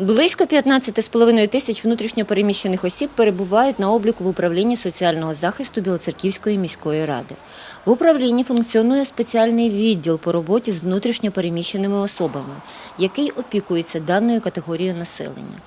Близько 15,5 тисяч внутрішньопереміщених осіб перебувають на обліку в управлінні соціального захисту Білоцерківської міської ради. В управлінні функціонує спеціальний відділ по роботі з внутрішньопереміщеними особами, який опікується даною категорією населення.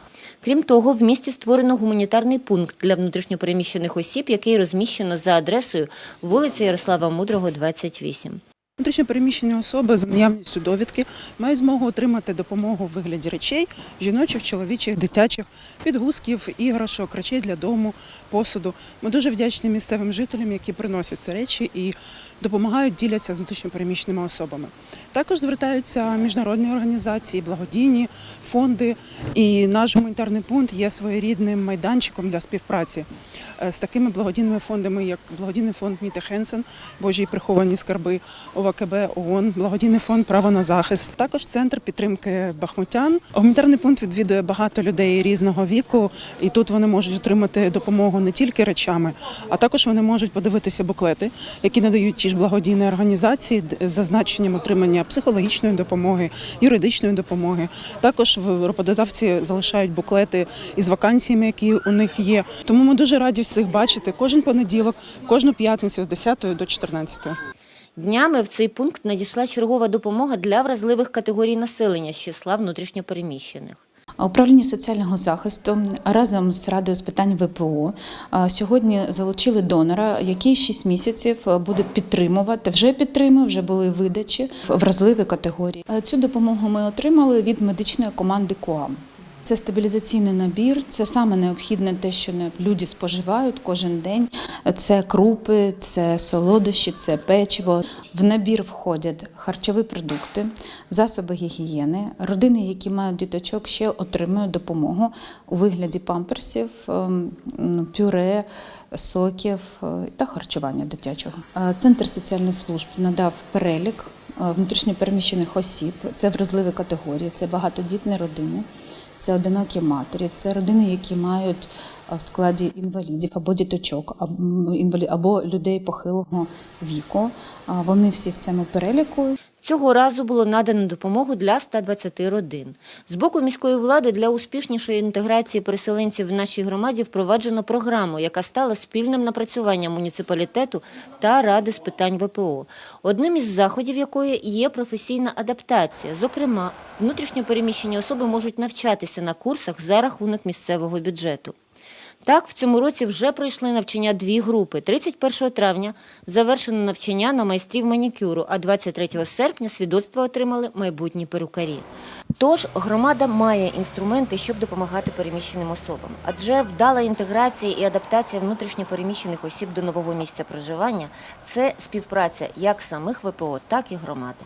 Крім того, в місті створено гуманітарний пункт для внутрішньопереміщених осіб, який розміщено за адресою вулиця Ярослава Мудрого, 28. Внутрішньопереміщені особи з наявністю довідки мають змогу отримати допомогу в вигляді речей жіночих, чоловічих, дитячих, підгузків, іграшок, речей для дому, посуду. Ми дуже вдячні місцевим жителям, які приносять ці речі і допомагають діляться з внутрішньопереміщеними особами. Також звертаються міжнародні організації, благодійні фонди. І наш гуманітарний пункт є своєрідним майданчиком для співпраці е, з такими благодійними фондами, як благодійний фонд Ніте Хенсен, Божі приховані скарби, ОВКБ, ООН, благодійний фонд Право на захист. Також центр підтримки бахмутян. Гуманітарний пункт відвідує багато людей різного віку, і тут вони можуть отримати допомогу не тільки речами, а також вони можуть подивитися буклети, які надають ті ж благодійні організації з зазначенням отримання психологічної допомоги, юридичної допомоги. Також в- роботодавці залишають буклети із вакансіями, які у них є. Тому ми дуже раді всіх бачити кожен понеділок, кожну п'ятницю з 10 до 14. Днями в цей пункт надійшла чергова допомога для вразливих категорій населення з числа внутрішньопереміщених. Управління соціального захисту разом з радою з питань ВПО сьогодні залучили донора, який 6 місяців буде підтримувати. Вже підтримує, вже були видачі вразливі категорії. Цю допомогу ми отримали від медичної команди КОАМ. Це стабілізаційний набір, це саме необхідне те, що люди споживають кожен день. Це крупи, це солодощі, це печиво. В набір входять харчові продукти, засоби гігієни. Родини, які мають діточок, ще отримують допомогу у вигляді памперсів, ем, пюре, соків е, та харчування дитячого. Е, Центр соціальних служб надав перелік е, внутрішньопереміщених осіб. Це вразливі категорії, це багатодітні родини. Це одинокі матері, це родини, які мають в складі інвалідів або діточок, або, людей похилого віку. Вони всі в цьому переліку. Цього разу було надано допомогу для 120 родин. З боку міської влади для успішнішої інтеграції переселенців в нашій громаді впроваджено програму, яка стала спільним напрацюванням муніципалітету та ради з питань ВПО. Одним із заходів якої є професійна адаптація. Зокрема, внутрішньопереміщені особи можуть навчатися на курсах за рахунок місцевого бюджету. Так, в цьому році вже пройшли навчання дві групи. 31 травня завершено навчання на майстрів манікюру, а 23 серпня свідоцтво отримали майбутні перукарі. Тож громада має інструменти, щоб допомагати переміщеним особам, адже вдала інтеграція і адаптація внутрішньо переміщених осіб до нового місця проживання це співпраця як самих ВПО, так і громади.